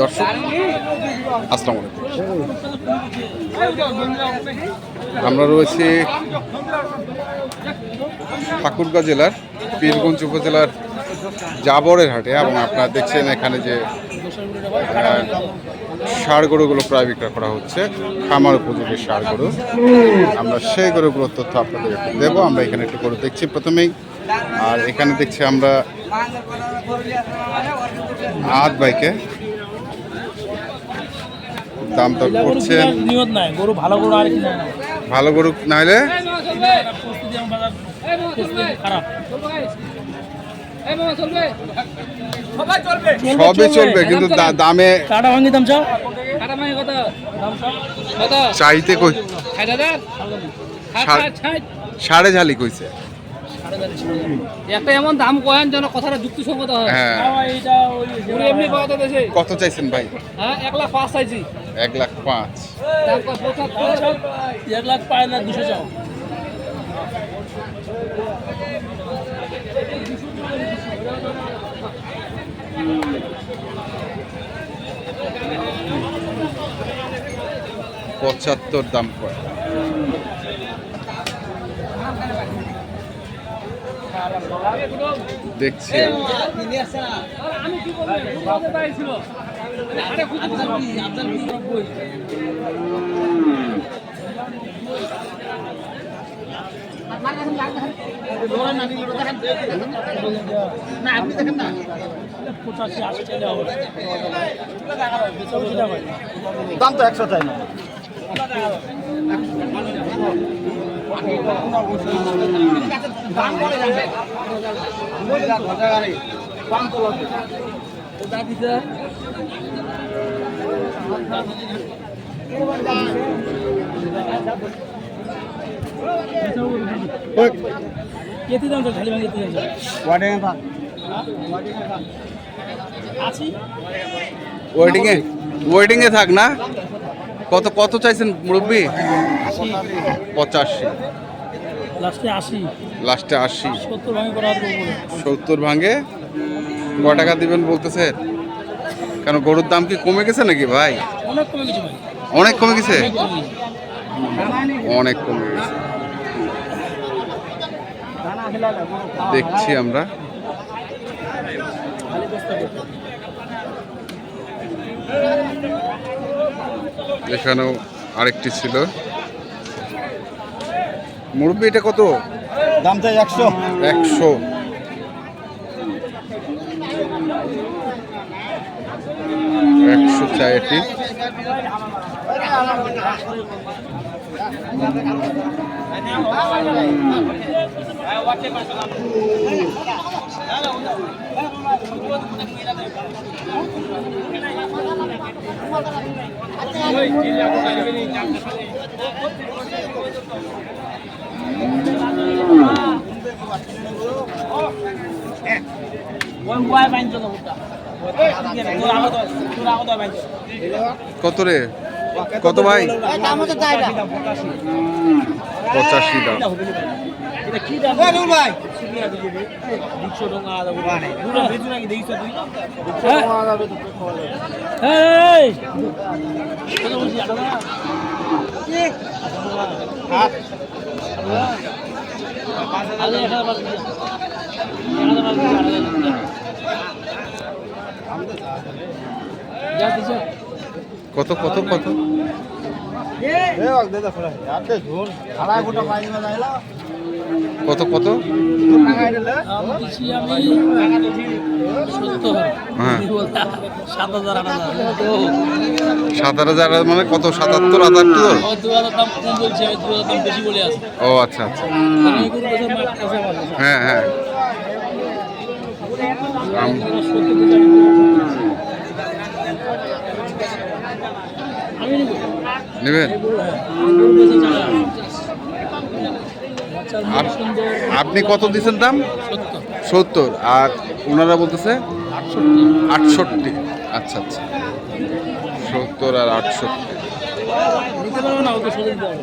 দর্শক, আসসালামু আলাইকুম। আমরা রয়েছি ঠাকুরগাঁ জেলার, পীরগঞ্জ উপজেলার জাবরের হাটে এবং আপনারা দেখছেন এখানে যে ষাড় গরুগুলো প্রায় বিক্রয় করা হচ্ছে, খামার উপযোগী ষাড় গরু। আমরা সেই গরুগুলোর তথ্য আপনাদের দেবো, আমরা এখানে একটু গরু দেখছি প্রথমেই। আর এখানে দেখছি আমরা আদ বাইকে দাম দর করছে। নিয়ত নাই গরু ভালো গরু আর কি নাই। ভালো গরু না হলে প্রস্তুতি আমার বাজার প্রস্তুতি খারাপ সবই চলবে। কিন্তু দামে কাটা ভাঙি দাম চাও চাইতে কই? সাড়ে ঝালি কইছে। একটা এমন দাম কয়েন যেন কথাটা যুক্তিসঙ্গত হয়। হ্যাঁ। এইটা ওই পুরো এমনি কত চাইছেন ভাই? হ্যাঁ এক লাখ পাঁচ চাইছি। এক লাখ পাঁচ। এক লাখ পায় না দুশো চাও। পঁচাত্তর দাম দেখছি। বলব ছিল আরে খুঁজে পঁচাশি দাম তো একশো চাই না কেতে দাম ওয়েটিং এ ওয়েটিং এ থাক না। কত কত চাইছেন মুরব্বী? পঁচাশি। লাস্টে আশি। লাস্টে আশি। সত্তর ভাঙি ক টাকা দিবেন বলতেছে? কেন গরুর দাম কি কমে গেছে নাকি ভাই? অনেক কমে গেছে? অনেক কমে গেছে। অনেক কমে গেছে অনেক কমে গেছে দেখছি আমরা। এখানেও আরেকটি ছিল। মুরব্বি এটা কত? দাম চাই একশো। একশো। চাই এটি ওয়াই বাইন চলো কত রে? কত ভাই? পঁচাশি দাম। এটা কি দাম এ নুর ভাই দুশো কত। কত কত? কত কত? হ্যাঁ। সাত হাজার মানে কত? সাতাত্তর হাজার বেশি ও আচ্ছা আচ্ছা। হ্যাঁ হ্যাঁ। আপনি কত দিচ্ছেন দাম? সত্তর। আর ওনারা বলতেছে আটষট্টি। আচ্ছা আচ্ছা। সত্তর আর আটষট্টি। না ওকে সোজা দিতে হবে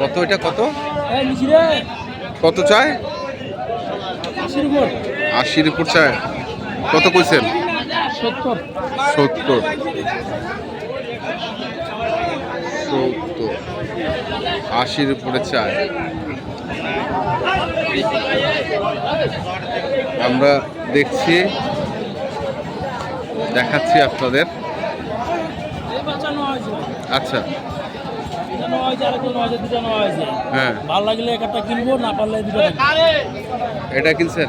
কত এটা কত? কত চায়? আশির উপর। আশির উপর চায়। কত কইছেন? সত্তর। সত্তর। সত্তর। আশির উপরে চায়। আমরা দেখছি দেখাচ্ছি আপনাদের। আচ্ছা। হ্যাঁ। ভালো লাগলে এক একটা কিনবো না পারলে দুটো এটা কিনছেন?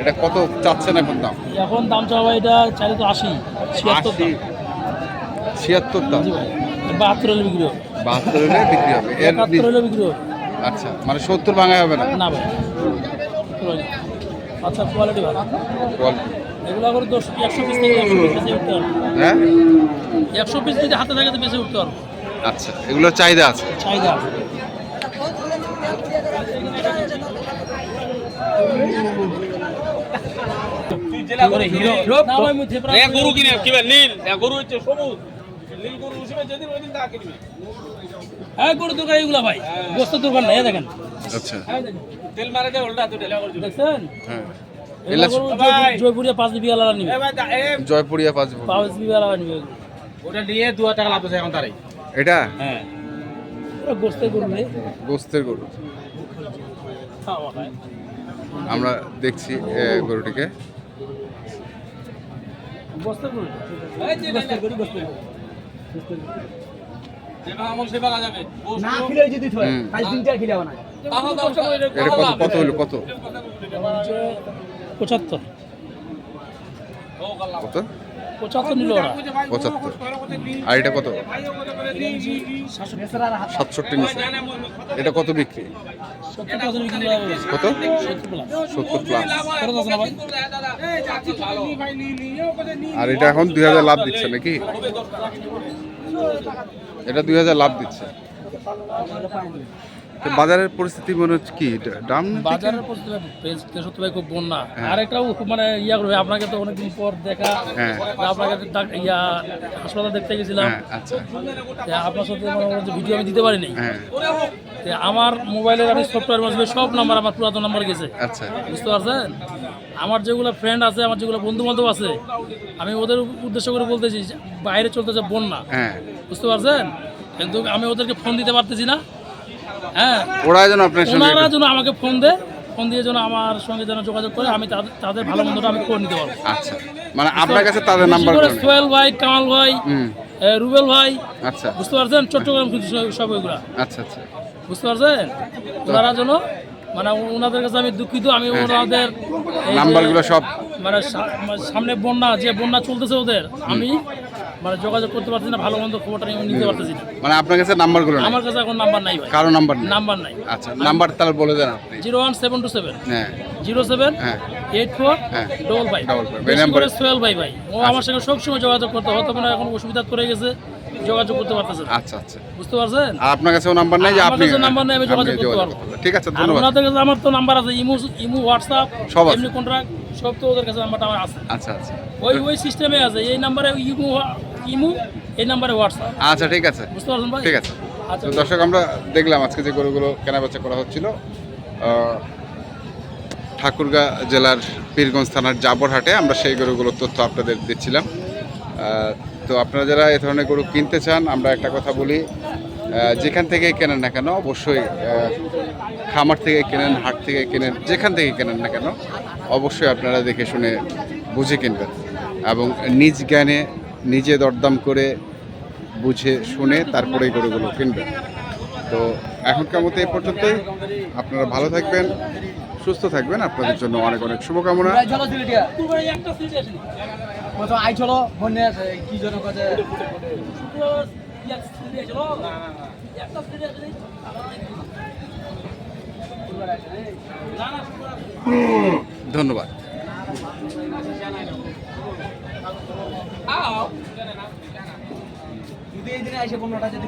এটা কত চাচ্ছেন এখন দাম? এখন দাম চাওয়া এটা চাইলে তো আশি। ছিয়াত্তর ছিয়াত্তর দাম। বাহাত্তর হলে বিক্রি হবে। বাহাত্তর হলে বিক্রি হবে। এর বিক্রি হবে। আচ্ছা মানে সত্তর ভাঙায় হবে না? না ভাই। আচ্ছা কোয়ালিটি ভালো। কোয়ালিটি এগুলো করে দশ একশো পিস থেকে একশো পিস বেশি উঠতে হ্যাঁ? একশো পিস যদি হাতে থাকে তো বেশি উঠতে পারব। আচ্ছা এগুলোর চাহিদা আছে? চাহিদা আছে। গরু কিনে। কিবে নীল। গরু হচ্ছে সবুজ। নীল গরু যেদিন ওই দিন তা কিনবে। হ্যাঁ গরু দোকান এগুলা ভাই গোস্ত দোকান না দেখেন। আচ্ছা। তেল মারে উল্টা দেখছেন? হ্যাঁ। জয়পুরিয়া পাঁচ বিঘা নিবে। জয়পুরিয়া পাঁচ পাঁচ বিঘা লাগা নিবে। ওটা নিয়ে দু হাজার টাকা লাভ আছে এখন তারাই। এটা? হ্যাঁ। গোস্তের গরু রে। গোস্তের গরু। আমরা দেখছি গরুটিকে। গোস্তের গরু। এই যে গোস্তের গরু গোস্তের গরু যেবা আমল সেবা যাবে না খিলে যদি থয় এটা কত? কত হলো? কত? পঁচাত্তর। কত? পঁচাত্তর নিল ওরা। পঁচাত্তর। আর এটা কত? সাতষট্টি। নিচে এটা কত বিক্রি? কত? সত্তর প্লাস আর এটা এখন দুই হাজার লাভ দিচ্ছে নাকি? এটা দুই হাজার লাভ দিচ্ছে। বাজারের পরিস্থিতি মনে হচ্ছে কি? দাম বাজারের পরিস্থিতি তেষট্টি ভাই খুব বন্যা। আর আরেকটাও খুব মানে ইয়া করবে আপনাকে তো অনেকদিন পর দেখা। হ্যাঁ। আপনাকে ইয়া হাসপাতাল দেখতে গেছিলাম। হ্যাঁ আচ্ছা। আপনার সাথে ভিডিও আমি দিতে পারিনি। হ্যাঁ। আমার মোবাইলের আমি সফটওয়্যার মাসবে সব নাম্বার আমার পুরাতন নাম্বার গেছে। আচ্ছা। বুঝতে পারছেন? আমার যেগুলো ফ্রেন্ড আছে আমার যেগুলো বন্ধু বান্ধব আছে আমি ওদের উদ্দেশ্য করে বলতেছি বাইরে চলতেছে বন্যা বুঝতে পারছেন? কিন্তু আমি ওদেরকে ফোন দিতে পারতেছি না। হ্যাঁ। ওরা যেন আপনার ওনারা যেন আমাকে ফোন দেয় ফোন দিয়ে যেন আমার সঙ্গে যেন যোগাযোগ করে আমি তাদের ভালো মন্দটা আমি করে নিতে পারব। আচ্ছা। মানে আপনার কাছে তাদের নাম্বার সোহেল ভাই কামাল ভাই রুবেল ভাই। আচ্ছা। বুঝতে পারছেন? চট্টগ্রাম সব ওইগুলা। আচ্ছা আচ্ছা। বুঝতে পারছেন? ওনারা যেন মানে ওনাদের কাছে আমি দুঃখিত আমি ওনাদের নাম্বারগুলো সব মানে মানে সামনে বন্যা যে বন্যা চলতেছে ওদের আমি মানে যোগাযোগ করতে পারছি না ভালো মন্দ খবরটা আমি নিতে পারতেছি না। মানে আপনার কাছে নাম্বারগুলো আমার কাছে এখন নাম্বার নাই ভাই। কারও নাম্বার নেই? নাম্বার নাই। আচ্ছা নাম্বার তাহলে বলে দেন আপনি। Zero one seven two seven. হ্যাঁ। জিরো সেভেন হ্যাঁ। এইট ফোর হ্যাঁ। Double five. নাম্বারে- করে সোহেল ভাই ভাই। ও আমার সঙ্গে সবসময় যোগাযোগ করতে হয়তো মানে এখন অসুবিধা করে গেছে। যোগাযোগ করতে পারতেছে না আচ্ছা আচ্ছা। বুঝতে পারছেন? আর আপনার কাছেও নাম্বার নেই যে আপনি নাম্বার নেই, আমি যোগাযোগ করতে পারব। ঠিক আছে ধন্যবাদ। ওনাদের কাছে আমার তো নাম্বার আছে ইমো ইমো হোয়াটসঅ্যাপ সব। এমনি কন্ট্রাক্ট সব তো ওদের কাছে নাম্বারটা আমার আছে। আচ্ছা আচ্ছা। ওই ওই সিস্টেমে আছে এই নাম্বারে ইমো ইমো এই নাম্বারে হোয়াটসঅ্যাপ আচ্ছা ঠিক আছে। বুঝতে পারছেন ভাই? ঠিক আছে। আচ্ছা। দর্শক আমরা দেখলাম আজকে যে গরুগুলো কেনাবেচা করা হচ্ছিল। ঠাকুরগাঁ জেলার পীরগঞ্জ থানার জাবরহাটে আমরা সেই গরুগুলোর তথ্য আপনাদের দিচ্ছিলাম। তো আপনারা যারা এ ধরনের গরু কিনতে চান, আমরা একটা কথা বলি যেখান থেকে কেনেন না কেন, অবশ্যই খামার থেকে কেনেন, হাট থেকে কেনেন, যেখান থেকে কেনেন না কেন, অবশ্যই আপনারা দেখে শুনে বুঝে কিনবেন এবং নিজ জ্ঞানে, নিজে দরদাম করে বুঝে শুনে তারপরে গরুগুলো কিনবেন। তো এখনকার মতো এই পর্যন্তই। আপনারা ভালো থাকবেন, সুস্থ থাকবেন। আপনাদের জন্য অনেক অনেক শুভকামনা। চলো সিলেটিয়া কুরবানি একটা সিট আছে কত আই চলো বন্যে আছে কি জন কাছে একটা সিট আছে না না ধন্যবাদ যদি এই দিনে এসে বন্যটা যদি